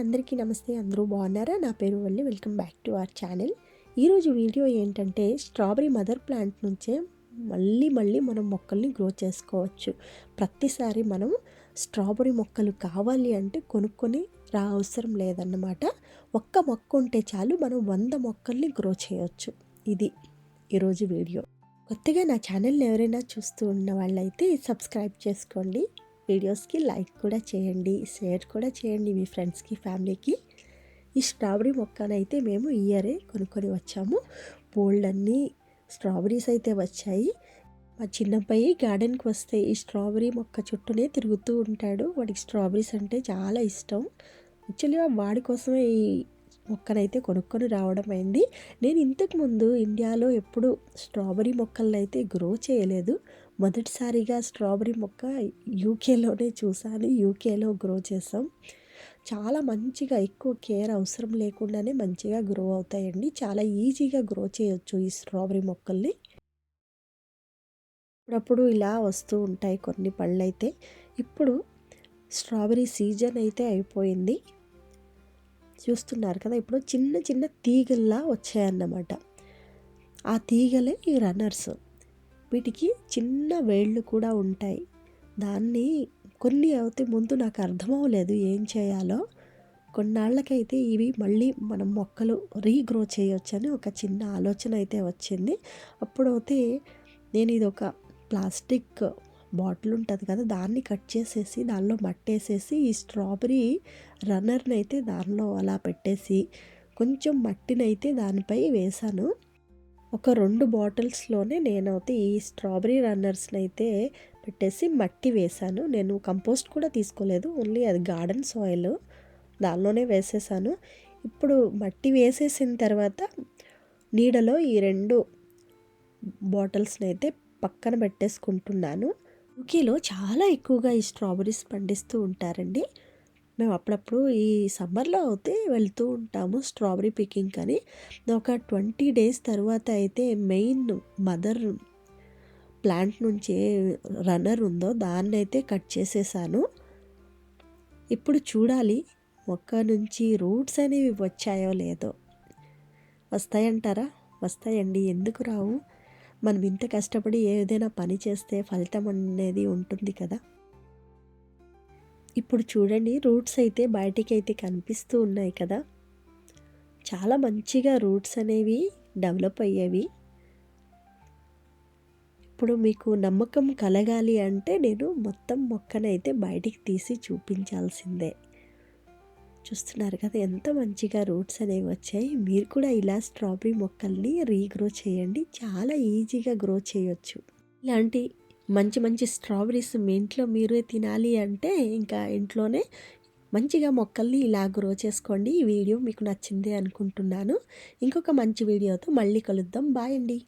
అందరికీ నమస్తే అందరూ బాగున్నారా? నా పేరు Valli welcome back to our channel. ఈరోజు వీడియో ఏంటంటే స్ట్రాబెరీ మదర్ ప్లాంట్ నుంచే మళ్ళీ మళ్ళీ మనం మొక్కల్ని గ్రో చేసుకోవచ్చు. ప్రతిసారి మనం స్ట్రాబెరీ మొక్కలు కావాలి అంటే కొనుక్కొని రా అవసరం లేదన్నమాట. ఒక్క మొక్క ఉంటే చాలు మనం వంద మొక్కల్ని గ్రో చేయొచ్చు. ఇది ఈరోజు వీడియో. కొత్తగా నా ఛానల్ని ఎవరైనా చూస్తూ ఉన్న వాళ్ళైతే సబ్స్క్రైబ్ చేసుకోండి. వీడియోస్కి లైక్ కూడా చేయండి షేర్ కూడా చేయండి మీ ఫ్రెండ్స్కి ఫ్యామిలీకి. ఈ స్ట్రాబెరీ మొక్కనైతే మేము ఇయరే కొనుక్కొని వచ్చాము. బోల్డ్ అన్నీ స్ట్రాబెరీస్ అయితే వచ్చాయి. మా చిన్నబ్బాయి గార్డెన్కి వస్తే ఈ స్ట్రాబెరీ మొక్క చుట్టూనే తిరుగుతూ ఉంటాడు. వాడికి స్ట్రాబెరీస్ అంటే చాలా ఇష్టం. యాక్చువల్గా వాడి కోసమే ఈ మొక్కనైతే కొనుక్కొని రావడం అయింది. నేను ఇంతకుముందు ఇండియాలో ఎప్పుడు స్ట్రాబెరీ మొక్కలను అయితే గ్రో చేయలేదు. మొదటిసారిగా స్ట్రాబెరీ మొక్క యూకేలోనే చూసాను యూకేలో గ్రో చేసాం చాలా మంచిగా ఎక్కువ కేర్ అవసరం లేకుండానే మంచిగా గ్రో అవుతాయండి. చాలా ఈజీగా గ్రో చేయొచ్చు ఈ స్ట్రాబెరీ మొక్కల్ని. అప్పుడప్పుడు ఇలా వస్తూ ఉంటాయి కొన్ని పళ్ళు అయితే ఇప్పుడు స్ట్రాబెరీ సీజన్ అయితే అయిపోయింది. చూస్తున్నారు కదా ఇప్పుడు చిన్న చిన్న తీగల్లా వచ్చాయన్నమాట. ఆ తీగలే ఈ రన్నర్స్. వీటికి చిన్న వేళ్ళు కూడా ఉంటాయి. దాన్ని కొన్ని అయితే ముందు నాకు అర్థమవలేదు ఏం చేయాలో. కొన్నాళ్ళకైతే ఇవి మళ్ళీ మనం మొక్కలు రీగ్రో చేయొచ్చని ఒక చిన్న ఆలోచన అయితే వచ్చింది. అప్పుడైతే నేను ఇది ఒక ప్లాస్టిక్ బాటిల్ ఉంటుంది కదా దాన్ని కట్ చేసేసి దానిలో మట్టేసేసి ఈ స్ట్రాబెరీ రన్నర్ని అయితే దానిలో అలా పెట్టేసి కొంచెం మట్టినైతే దానిపై వేశాను. ఒక రెండు బాటిల్స్లోనే నేనైతే ఈ స్ట్రాబెరీ రన్నర్స్ని అయితే పెట్టేసి మట్టి వేశాను. నేను కంపోస్ట్ కూడా తీసుకోలేదు ఓన్లీ అది గార్డెన్ సాయిల్ దానిలోనే వేసేసాను. ఇప్పుడు మట్టి వేసేసిన తర్వాత నీడలో ఈ రెండు బాటిల్స్ని అయితే పక్కన పెట్టేసుకుంటున్నాను. యూకేలో చాలా ఎక్కువగా ఈ స్ట్రాబెరీస్ పండిస్తూ ఉంటారండి. మేము అప్పుడప్పుడు ఈ సమ్మర్లో అయితే వెళ్తూ ఉంటాము స్ట్రాబెరీ పికింగ్ అని ఒక ట్వంటీ డేస్ తర్వాత అయితే మెయిన్ మదర్ ప్లాంట్ నుంచి ఏ రన్నర్ ఉందో దాన్ని అయితే కట్ చేసేసాను. ఇప్పుడు చూడాలి మొక్క నుంచి రూట్స్ అనేవి వచ్చాయో లేదో. వస్తాయంటారా? వస్తాయండి. ఎందుకు రావు? మనం ఇంత కష్టపడి ఏదైనా పని చేస్తే ఫలితం అనేది ఉంటుంది కదా. ఇప్పుడు చూడండి రూట్స్ అయితే బయటికి అయితే కనిపిస్తూ ఉన్నాయి కదా. చాలా మంచిగా రూట్స్ అనేవి డెవలప్ అయ్యేవి. ఇప్పుడు మీకు నమ్మకం కలగాలి అంటే నేను మొత్తం మొక్కనైతే బయటికి తీసి చూపించాల్సిందే. చూస్తున్నారు కదా ఎంత మంచిగా రూట్స్ అనేవి వచ్చాయి. మీరు కూడా ఇలా స్ట్రాబెరీ మొక్కల్ని రీగ్రో చేయండి. చాలా ఈజీగా గ్రో చేయొచ్చు. ఇలాంటి మంచి మంచి స్ట్రాబెరీస్ మీ ఇంట్లో మీరే తినాలి అంటే ఇంకా ఇంట్లోనే మంచిగా మొక్కల్ని ఇలా గ్రో చేసుకోండి. ఈ వీడియో మీకు నచ్చింది అనుకుంటున్నాను. ఇంకొక మంచి వీడియోతో మళ్ళీ కలుద్దాం. బాయ్ అండి.